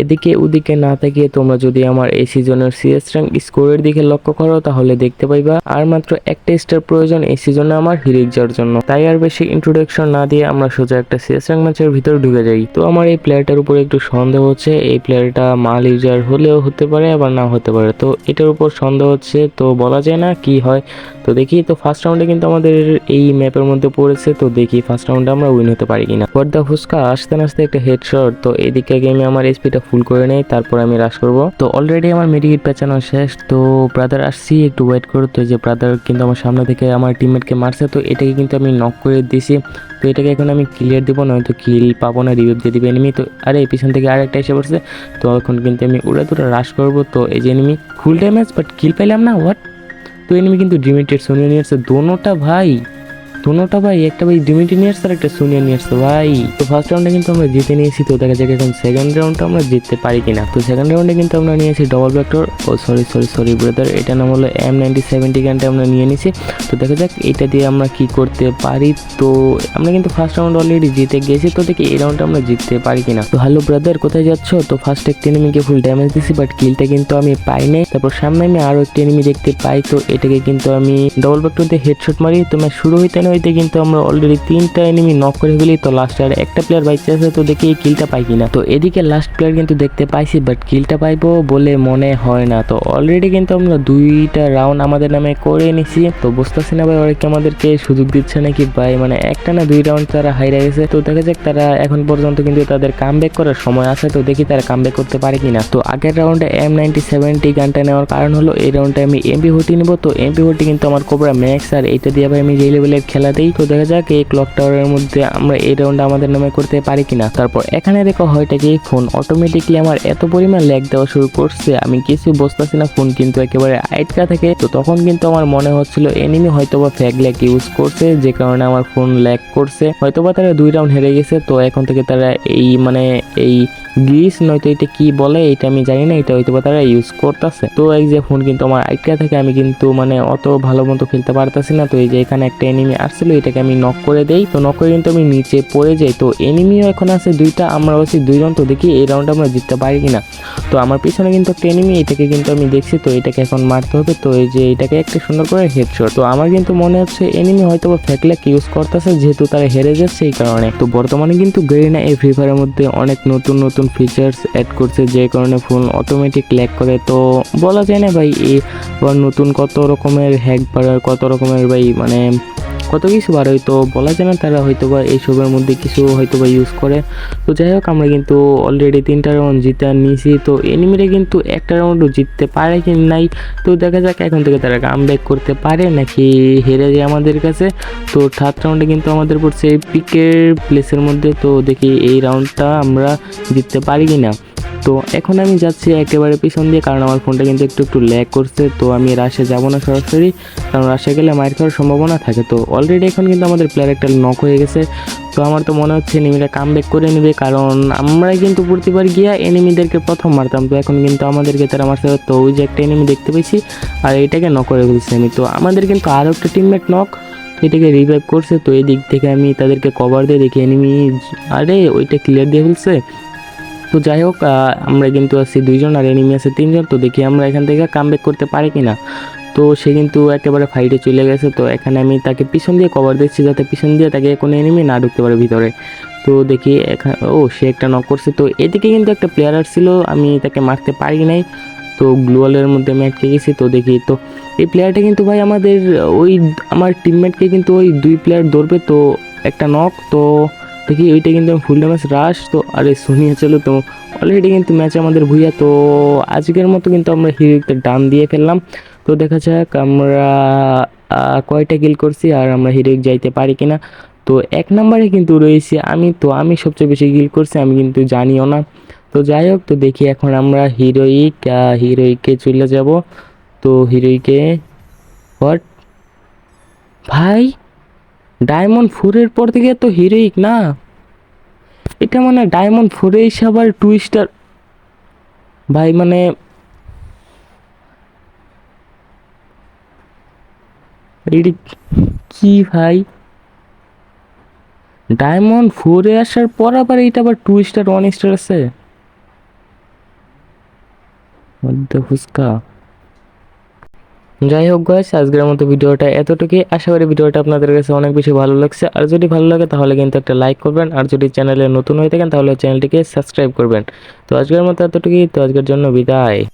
এদিকে ওদিকে না তাকিয়ে তোমরা যদি আমার এই সিজনের সিএস র্যাঙ্ক স্কোরের দিকে লক্ষ্য করো, তাহলে দেখতে পাইবা আর মাত্র একটা স্টার প্রয়োজন এই সিজনে আমার হিরিক যাওয়ার জন্য। তাই আর বেশি ইন্ট্রোডাকশন না দিয়ে আমরা সোজা একটা সিএস র্যাঙ্ক ম্যাচের ভিতর ঢুকে যাই। তো আমার এই প্লেয়ারটার উপর একটু সন্দেহ হচ্ছে, এই প্লেয়ারটা মাল ইউজার হলেও হতে পারে আবার না হতে পারে। তো এটার উপর সন্দেহ হচ্ছে, তো বলা যায় না কি হয়। তো দেখি, তো ফার্স্ট রাউন্ডে কিন্তু আমাদের এই ম্যাপের মধ্যে পড়েছে, তো দেখি ফার্স্ট রাউন্ডে আমরা উইন হতে পারি কিনা। হোয়াট দ্য ফুচকা আসতে আসতে একটা হেডশট তো এদিকে গেমে আমার এসপিটা ফুল করে নেই তারপর আমি রাশ করব। তো অলরেডি আমার মেডিকেট পেঁচানো শেষ, তো ব্রাদার আসছি, একটু ওয়েট করো, তো যে ব্রাদার কিন্তু আমার সামনে থেকে আমার টিমমেটকে মারছে, তো এটাকে কিন্তু আমি নক করে দিয়েছি তো এটাকে এখন আমি ক্লিয়ার দিব, নয়তো কিল পাবো না রিভিউ দিয়ে দিবে এনিমি তো আরে পিছন থেকে আরেকটা এসে পড়ছে, তো এখন কিন্তু আমি উড়ে দুটো রাশ করব, তো এই যে enemy full damage but kill পাইলাম না হোয়াট তো এনিমি কিন্তু ডিমিটেড সোনিয়া নিয়ে আসছে দোনোটা দোনোটা ভাই, একটা ভাই ডিমিটি নিয়ে আসছে আর একটা সোনিয়া নিয়ে আসছে ভাই, তো ফার্স্ট রাউন্ডে কিন্তু আমরা জিতে নিয়েছি, তো দেখা যাক এখন সেকেন্ড রাউন্ডটা আমরা জিততে পারি কিনা। তো সেকেন্ড রাউন্ডে কিন্তু আমরা নিয়েছি ডবল ব্যাক্টর ও সরি সরি সরি ব্রাদার এটা নাম হলো এম নাইনটি সেভেন্টি গানটা আমরা নিয়ে নিছি তো দেখা যাক এটা দিয়ে আমরা কি করতে পারি। তো আমরা কিন্তু ফার্স্ট রাউন্ড অলরেডি জিতে গেছি, তো দেখি এই রাউন্ডটা আমরা জিততে পারি কিনা। তো হ্যালো ব্রাদার কোথায় যাচ্ছ? তো ফার্স্ট একটা এনিমিকে ফুল ড্যামেজ দিছি বাট কিলটা কিন্তু আমি পাই নাই তারপর সামনে আমি আরও একটা এনিমি দেখতে পাই, তো এটাকে কিন্তু আমি ডবল ব্যাক্টর দিয়ে হেডশট মারি। তো ম্যাচ শুরু হইতে না হইতে কিন্তু আমরা অলরেডি তিনটা এনিমি নক করে ফেলি, তো লাস্ট আর একটা প্লেয়ার বাইচে আছে, তো দেখি এই কিলটা পাই কিনা। তো এদিকে লাস্ট প্লেয়ার কিন্তু দেখতে পাইছি বাট কিলটা পাইবো বলে মনে হয় না। তো অলরেডি কিন্তু আমরা দুইটা রাউন্ড আমাদের নামে করে নিছি। তো বুঝতেছি না ভাই, ওরা কি আমাদেরকে সুযোগ দিচ্ছে নাকি ভাই? মানে একটা না দুই রাউন্ড তারা হাইরা গেছে। তো দেখা যাক তারা এখন পর্যন্ত কিন্তু তাদের কাম করার সময় আছে, তো দেখি তারা কাম করতে পারে কিনা। তো আগের রাউন্ডে এম নাইনটি সেভেন্টি গানটা নেওয়ার কারণ হলো, এই রাউন্ডে আমি এমপি ফোর্টি নিব, তো এমপি ফোর্টি কিন্তু আমার কোবরা ম্যাক্স আর এইটা দিয়ে ভাই আমি যে লেভেলের খেলা দিই তো দেখা যাক এই ক্লক টাওয়ারের মধ্যে আমরা এই রাউন্ড আমাদের নামে করতে পারি কিনা। তারপর এখানে দেখো হয়টা কি ফোন অটোমেটিকলি আমার এত পরিমাণ ল্যাগ দেওয়া শুরু করছে, আমি কিছু বুঝতেছি না ফোন কিন্তু একেবারে আইটকা থাকে। তো তখন কিন্তু আমার মনে হচ্ছিল এনিমি হয়তো বা ফ্যাগ ল্যাগ ইউজ করছে, যে কারণে আমার ফোন ল্যাগ করছে। হয়তো বা তারা দুই রাউন্ড হেরে গেছে, তো এখন থেকে তারা এই মানে এই গ্রিস নয়তো এটা কি বলে, এটা আমি জানি না, এটা হয়তো বা তারা ইউজ করতেছে। তো এই যে ফোন কিন্তু আমার আইটকা থেকে, আমি কিন্তু মানে অত ভালো মতো খেলতে পারতেছি না। তো এই যে এখানে একটা এনিমি আসছিল, এটাকে আমি নক করে দেই। তো নক করে কিন্তু আমি নিচে পড়ে যাই। তো এনিমিও এখন আছে দুইটা, আমরা হচ্ছে দুইজন। তো দেখি এই রাউন্ড আমরা জিততে পারি কিনা। তো আমার পিছনে কিন্তু একটা এনিমি এটাকে কিন্তু আমি দেখছি। তো এটাকে এখন মারতে হবে। তো এই যে এটাকে একটা সুন্দর করে হেডশট তো আমার কিন্তু মনে হচ্ছে এনিমি হয়তো বা ফ্যাকল্যাক ইউজ করতেছে, যেহেতু তারা হেরে যাচ্ছে এই কারণে। তো বর্তমানে কিন্তু গ্রেনা এই ফ্রি ফায়ারের মধ্যে অনেক নতুন নতুন ফিচার্স অ্যাড করছে, যে কারণে ফোন অটোমেটিক ল্যাক করে। তো বলা যায় না ভাই এই আবার নতুন কত রকমের হ্যাক পারার কত রকমের ভাই মানে কত কিছু বার হয়তো বলা যায় না, তারা হয়তো বা এইসবের মধ্যে কিছু হয়তো বা ইউজ করে। তো যাই হোক, আমরা কিন্তু অলরেডি তিনটা রাউন্ড জিতে নিয়েছি। তো এনিমিরা কিন্তু একটা রাউন্ডও জিততে পারে কি নাই, তো দেখা যাক এখন থেকে তারা কাম করতে পারে নাকি হেরে যায় আমাদের কাছে। তো থার্ড রাউন্ডে কিন্তু আমাদের পড়ছে পিকের প্লেসের মধ্যে, তো দেখি এই রাউন্ডটা আমরা জিততে পারি কি না তো এখন আমি যাচ্ছি একেবারে পিছন দিয়ে, কারণ আমার ফোনটা কিন্তু একটু একটু ল্যাগ করছে, তো আমি রাশে যাব না সরাসরি, কারণ রাশে গেলে মাইর খাওয়ার সম্ভাবনা থাকে তো অলরেডি এখন কিন্তু আমাদের প্লেয়ার একটা নক হয়ে গেছে, তো আমার তো মনে হচ্ছে এনিমিটা কাম ব্যাক করে নেবে, কারণ আমরাই কিন্তু প্রতিবার গিয়া এনিমিদেরকে প্রথম মারতাম, তো এখন কিন্তু আমাদেরকে তারা মারতে। তো ওই যে একটা এনিমি দেখতে পেয়েছি, আর এটাকে নক করে ফেলছি আমি তো আমাদের কিন্তু আরও একটা টিমমেট নক এটাকে রিভাইভ করছে, তো এই দিক থেকে আমি তাদেরকে কভার দিয়ে দেখি এনিমি আরে ওইটা ক্লিয়ার দিয়ে ফেলছে তো যাই হোক আমরা কিন্তু আছি দুইজন আর এনিমি আছে তিনজন, তো দেখি আমরা এখান থেকে কাম করতে পারি কি না তো সে কিন্তু একেবারে ফাইটে চলে গেছে, তো এখানে আমি তাকে পিছন দিয়ে কভার দিচ্ছি যাতে পিছন দিয়ে তাকে কোনো এনিমি না ঢুকতে পারে ভিতরে। তো দেখি এখানে ও, সে একটা নক করছে, তো এদিকে কিন্তু একটা প্লেয়ার আসছিল, আমি তাকে মারতে পারি নাই। তো গ্লোয়ালের মধ্যে আমি আটকে গেছি, তো দেখি, তো এই প্লেয়ারটা কিন্তু ভাই আমাদের ওই, আমার টিমমেটকে কিন্তু ওই দুই প্লেয়ার ধরবে, তো একটা নক তো দেখি ওইটা কিন্তু ফুল ড্যামেজ রাশ, তো আরে শুনিয়ে চলো তো। অলরেডি কিন্তু ম্যাচ আমাদের ভুইয়া, তো আজকের মতো কিন্তু আমরা হিরোতে ডান দিয়ে ফেললাম। তো দেখা যাক আমরা কয়টা কিল করছি আর আমরা হিরোইক যাইতে পারি কিনা। তো এক নম্বরে কিন্তু রয়েছি আমি, তো আমি সবচেয়ে বেশি গিল করছি, আমি কিন্তু জানিও না। তো যাই হোক, তো দেখি এখন আমরা হিরোইক হিরোইকে চলে যাব। তো হিরোইকে, হোয়াট? ভাই? ডায়মন্ড ফোরের পর থেকে তো হিরোইক না? এটা মানে ডায়মন্ড ফোরে এসে আবার টু স্টার ভাই মানে কি ভাই? ডায়মন্ড ফোরে আসার পর আবার এইটা আবার টু স্টার ওয়ান স্টার আছে? মধ্যে ফুচকা। যাই হোক গাইস আজকের মতো ভিডিওটা এতটুকুই। আশা করি ভিডিওটা আপনাদের কাছে অনেক বেশি ভালো লাগছে। আর যদি ভালো লাগে, তাহলে কিন্তু একটা লাইক করবেন। আর যদি চ্যানেলে নতুন হয়ে থাকেন, তাহলে চ্যানেলটিকে সাবস্ক্রাইব করবেন। তো আজকের মতো এতটুকুই। তো আজকের জন্য বিদায়।